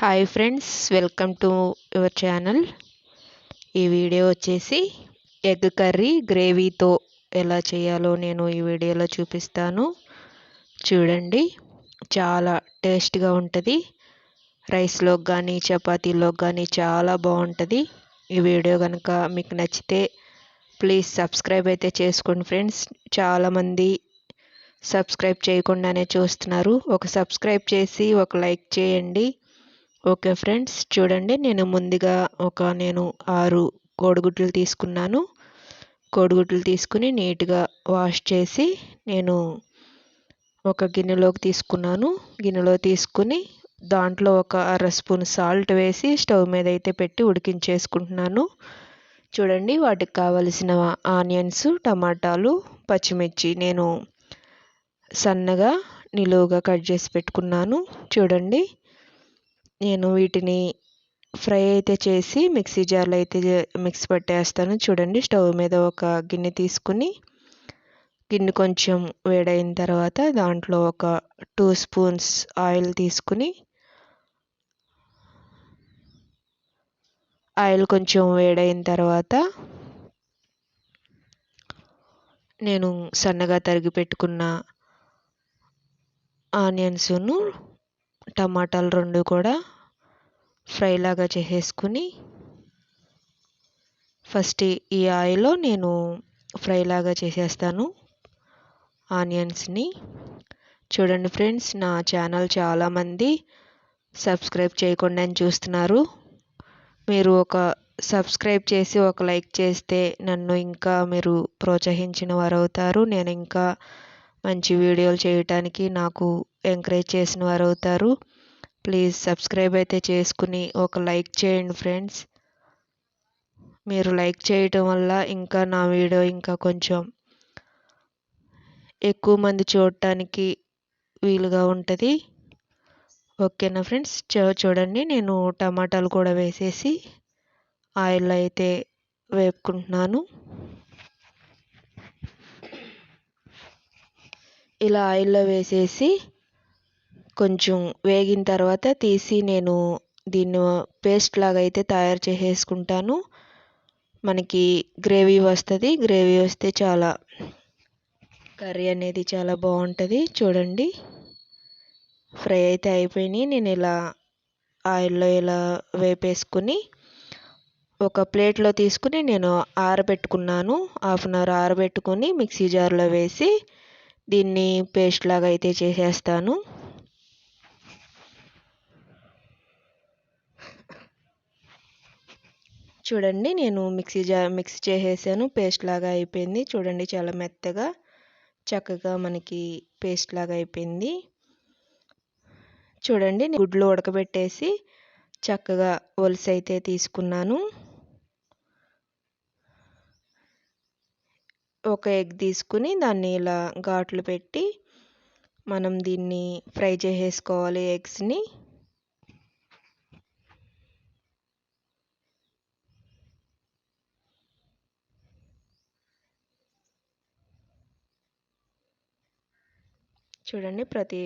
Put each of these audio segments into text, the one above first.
Hi friends welcome to your channel ఈ video వచ్చేసి egg curry గ్రేవీతో ఎలా చేయాలో నేను ఈ వీడియోలో చూపిస్తాను. చూడండి చాలా టేస్ట్గా ఉంటుంది. రైస్లో కానీ చపాతీలోకి కానీ చాలా బాగుంటుంది. ఈ వీడియో కనుక మీకు నచ్చితే ప్లీజ్ సబ్స్క్రైబ్ అయితే చేసుకోండి ఫ్రెండ్స్. చాలామంది సబ్స్క్రైబ్ చేయకుండానే చూస్తున్నారు. ఒక సబ్స్క్రైబ్ చేసి ఒక లైక్ చేయండి. ఓకే ఫ్రెండ్స్ చూడండి నేను ముందుగా ఒక నేను ఆరు కోడిగుడ్లు తీసుకున్నాను. కోడిగుడ్లు తీసుకుని నీట్గా వాష్ చేసి నేను ఒక గిన్నెలోకి తీసుకున్నాను. గిన్నెలో తీసుకుని దాంట్లో ఒక అర స్పూన్ సాల్ట్ వేసి స్టవ్ మీద అయితే పెట్టి ఉడికించేసుకుంటున్నాను. చూడండి వాటికి కావలసిన ఆనియన్స్ టమాటాలు పచ్చిమిర్చి నేను సన్నగా నిలువుగా కట్ చేసి పెట్టుకున్నాను. చూడండి నేను వీటిని ఫ్రై అయితే చేసి మిక్సీ జార్లో అయితే మిక్సీ పట్టేస్తాను. చూడండి స్టవ్ మీద ఒక గిన్నె తీసుకుని గిన్నె కొంచెం వేడైన తర్వాత దాంట్లో ఒక టూ స్పూన్స్ ఆయిల్ తీసుకుని ఆయిల్ కొంచెం వేడైన తర్వాత నేను సన్నగా తరిగి పెట్టుకున్న ఆనియన్స్ను టమాటాలు రెండు కూడా ఫ్రై లాగా చేసేసుకుని ఫస్ట్ ఈ ఆయిల్లో నేను ఫ్రై లాగా చేసేస్తాను ఆనియన్స్ని. చూడండి ఫ్రెండ్స్ నా ఛానల్ చాలామంది సబ్స్క్రైబ్ చేయకుండా చూస్తున్నారు. మీరు ఒక సబ్స్క్రైబ్ చేసి ఒక లైక్ చేస్తే నన్ను ఇంకా మీరు ప్రోత్సహించిన వారు అవుతారు నేను ఇంకా మంచి వీడియోలు చేయటానికి నాకు ఎంకరేజ్ చేసిన వారు అవుతారు. ప్లీజ్ సబ్స్క్రైబ్ అయితే చేసుకుని ఒక లైక్ చేయండి ఫ్రెండ్స్ మీరు లైక్ చేయటం వల్ల ఇంకా నా వీడియో ఇంకా కొంచెం ఎక్కువ మంది చూడటానికి వీలుగా ఉంటుంది. ఓకేనా ఫ్రెండ్స్ చూడండి. నేను టమాటాలు కూడా వేసేసి ఆయిల్ అయితే వేపుకుంటున్నాను. ఇలా ఆయిల్లో వేసేసి కొంచెం వేగిన తర్వాత తీసి నేను దీన్ని పేస్ట్ లాగా అయితే తయారు చేసేసుకుంటాను. మనకి గ్రేవీ వస్తుంది. గ్రేవీ వస్తే చాలా కర్రీ అనేది చాలా బాగుంటుంది. చూడండి. ఫ్రై అయితే అయిపోయినాయి. నేను ఇలా ఆయిల్లో ఇలా వేపేసుకుని ఒక ప్లేట్లో తీసుకుని నేను ఆరబెట్టుకున్నాను. హాఫ్ అన్ అవర్ ఆరబెట్టుకొని మిక్సీ జార్లో వేసి దీన్ని పేస్ట్ లాగా అయితే చేసేస్తాను. చూడండి నేను మిక్సీ జా మిక్స్ చేసేసాను పేస్ట్ లాగా అయిపోయింది. చూడండి చాలా మెత్తగా చక్కగా మనకి పేస్ట్ లాగా అయిపోయింది. చూడండి గుడ్లు ఉడకబెట్టేసి చక్కగా ఒలిసి అయితే తీసుకున్నాను. ఒక ఎగ్ తీసుకుని దాన్ని ఇలా ఘాట్లు పెట్టి మనం దీన్ని ఫ్రై చేసేసుకోవాలి ఎగ్స్ని. చూడండి ప్రతి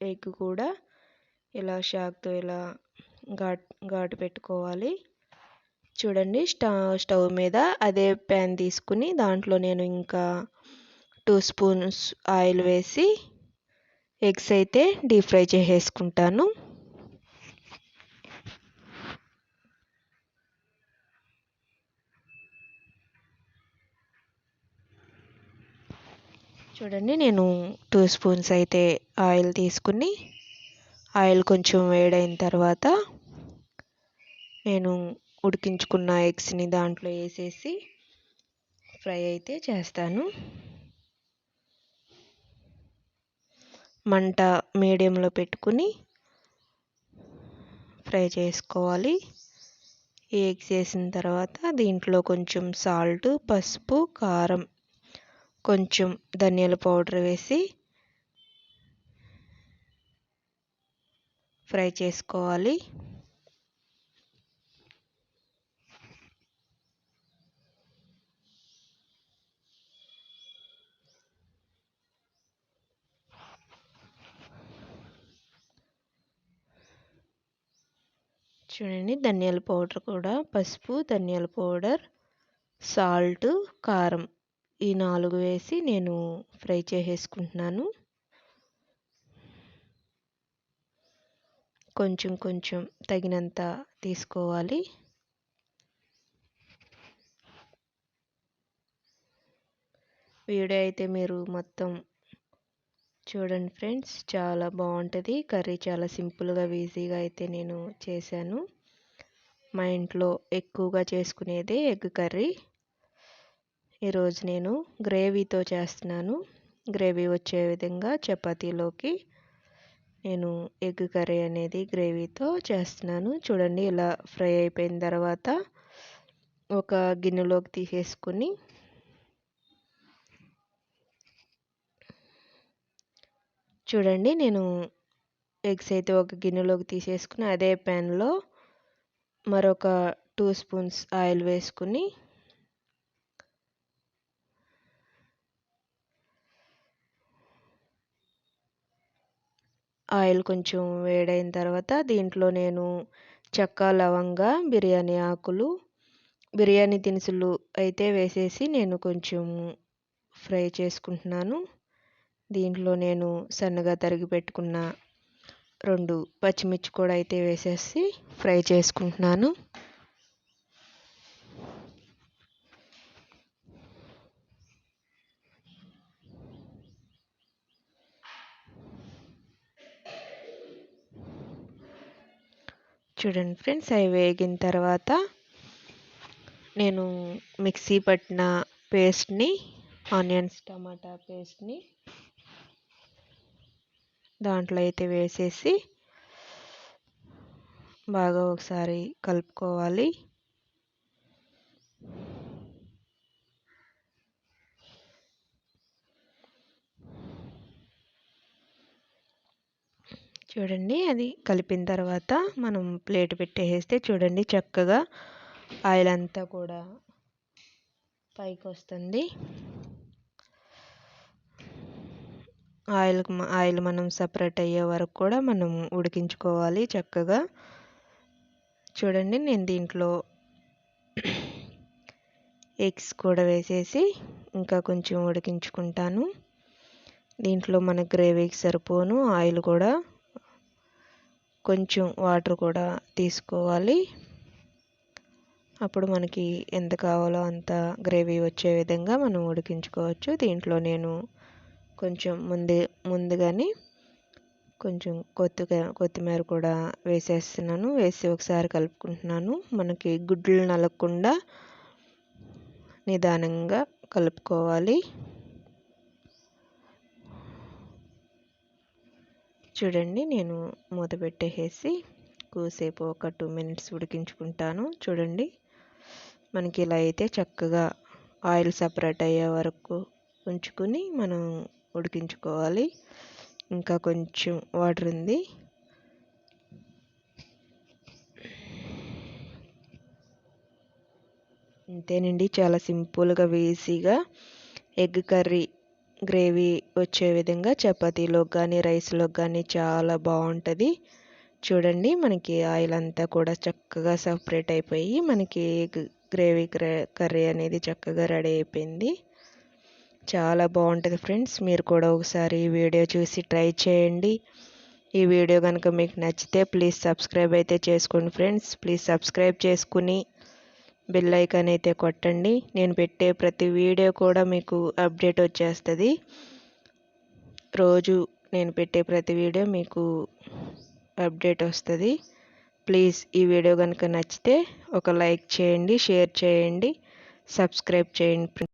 ఎగ్ కూడా ఇలా షాక్తో ఇలా ఘాట్ ఘాటు పెట్టుకోవాలి. చూడండి స్టవ్ స్టవ్ మీద అదే ప్యాన్ తీసుకుని దాంట్లో నేను ఇంకా టూ స్పూన్స్ ఆయిల్ వేసి ఎగ్స్ అయితే డీప్ ఫ్రై చేసేసుకుంటాను. చూడండి నేను టూ స్పూన్స్ అయితే ఆయిల్ తీసుకుని ఆయిల్ కొంచెం వేడైన తర్వాత నేను ఉడికించుకున్న ఎగ్స్ని దాంట్లో వేసేసి ఫ్రై అయితే చేస్తాను. మంట మీడియంలో పెట్టుకుని ఫ్రై చేసుకోవాలి. ఈ ఎగ్స్ వేసిన తర్వాత దీంట్లో కొంచెం సాల్ట్ పసుపు కారం కొంచెం ధనియాల పౌడర్ వేసి ఫ్రై చేసుకోవాలి. చూడండి ధనియాల పౌడర్ కూడా పసుపు ధనియాల పౌడర్ సాల్ట్ కారం. ఈ నాలుగు వేసి నేను ఫ్రై చేసేసుకుంటున్నాను. కొంచెం కొంచెం తగినంత తీసుకోవాలి. వీడియో అయితే మీరు మొత్తం చూడండి ఫ్రెండ్స్. చాలా బాగుంటుంది. కర్రీ చాలా సింపుల్గా ఈజీగా అయితే నేను చేశాను. మా ఇంట్లో ఎక్కువగా చేసుకునేదే ఎగ్ కర్రీ. ఈరోజు నేను గ్రేవీతో చేస్తున్నాను. గ్రేవీ వచ్చే విధంగా చపాతీలోకి నేను ఎగ్ కర్రీ అనేది గ్రేవీతో చేస్తున్నాను. చూడండి ఇలా ఫ్రై అయిపోయిన తర్వాత ఒక గిన్నెలోకి తీసేసుకుని చూడండి నేను ఎగ్స్ అయితే ఒక గిన్నెలోకి తీసేసుకుని అదే ప్యాన్లో మరొక టూ స్పూన్స్ ఆయిల్ వేసుకుని ఆయిల్ కొంచెం వేడైన తర్వాత దీంట్లో నేను చెక్క లవంగా బిర్యానీ ఆకులు బిర్యానీ దినుసులు అయితే వేసేసి నేను కొంచెం ఫ్రై చేసుకుంటున్నాను. దీంట్లో నేను సన్నగా తరిగి పెట్టుకున్న రెండు పచ్చిమిర్చి కూడా అయితే వేసేసి ఫ్రై చేసుకుంటున్నాను. చూడండి ఫ్రెండ్స్ అవి వేగిన తర్వాత నేను మిక్సీ పట్టిన పేస్ట్ని ఆనియన్స్ టమాటా పేస్ట్ని దాంట్లో అయితే వేసేసి బాగా ఒకసారి కలుపుకోవాలి. చూడండి అది కలిపిన తర్వాత మనం ప్లేట్ పెట్టేస్తే చూడండి చక్కగా ఆయిల్ అంతా కూడా పైకి వస్తుంది ఆయిల్ ఆయిల్ మనం సపరేట్ అయ్యే వరకు కూడా మనం ఉడికించుకోవాలి చక్కగా. చూడండి నేను దీంట్లో ఎగ్స్ కూడా వేసేసి ఇంకా కొంచెం ఉడికించుకుంటాను. దీంట్లో మన గ్రేవీకి సరిపోను ఆయిల్ కూడా. కొంచెం వాటర్ కూడా తీసుకోవాలి. అప్పుడు మనకి ఎంత కావాలో అంత గ్రేవీ వచ్చే విధంగా మనం ఉడికించుకోవచ్చు. దీంట్లో నేను కొంచెం ముందే ముందుగానే కొంచెం కొత్తిమీర కొత్తిమీర కూడా వేసేస్తున్నాను. వేసి ఒకసారి కలుపుకుంటున్నాను. మనకి గుడ్లు నలగకుండా నిదానంగా కలుపుకోవాలి. చూడండి నేను మూత పెట్టేసి కూసేపు ఒక టూ మినిట్స్ ఉడికించుకుంటాను. చూడండి మనకి ఇలా అయితే చక్కగా ఆయిల్ సపరేట్ అయ్యే వరకు ఉంచుకుని మనం ఉడికించుకోవాలి. ఇంకా కొంచెం వాటర్ ఉంది. అంతేనండి చాలా సింపుల్గా ఈజీగా ఎగ్ కర్రీ గ్రేవీ వచ్చే విధంగా చపాతీలోకి కానీ రైస్లోకి కానీ చాలా బాగుంటుంది. చూడండి మనకి ఆయిల్ అంతా కూడా చక్కగా సపరేట్ అయిపోయి మనకి గ్రేవీ కర్రీ అనేది చక్కగా రెడీ అయిపోయింది. చాలా బాగుంటుంది ఫ్రెండ్స్. మీరు కూడా ఒకసారి ఈ వీడియో చూసి ట్రై చేయండి. ఈ వీడియో కనుక మీకు నచ్చితే ప్లీజ్ సబ్స్క్రైబ్ అయితే చేసుకోండి ఫ్రెండ్స్. ప్లీజ్ సబ్స్క్రైబ్ చేసుకుని బెల్ ఐకాన్ అయితే కొట్టండి. నేను పెట్టే ప్రతి వీడియో కూడా మీకు అప్డేట్ వచ్చేస్తుంది. రోజు నేను పెట్టే ప్రతి వీడియో మీకు అప్డేట్ వస్తుంది. ప్లీజ్ ఈ వీడియో కనుక నచ్చితే ఒక లైక్ చేయండి షేర్ చేయండి సబ్స్క్రైబ్ చేయండి.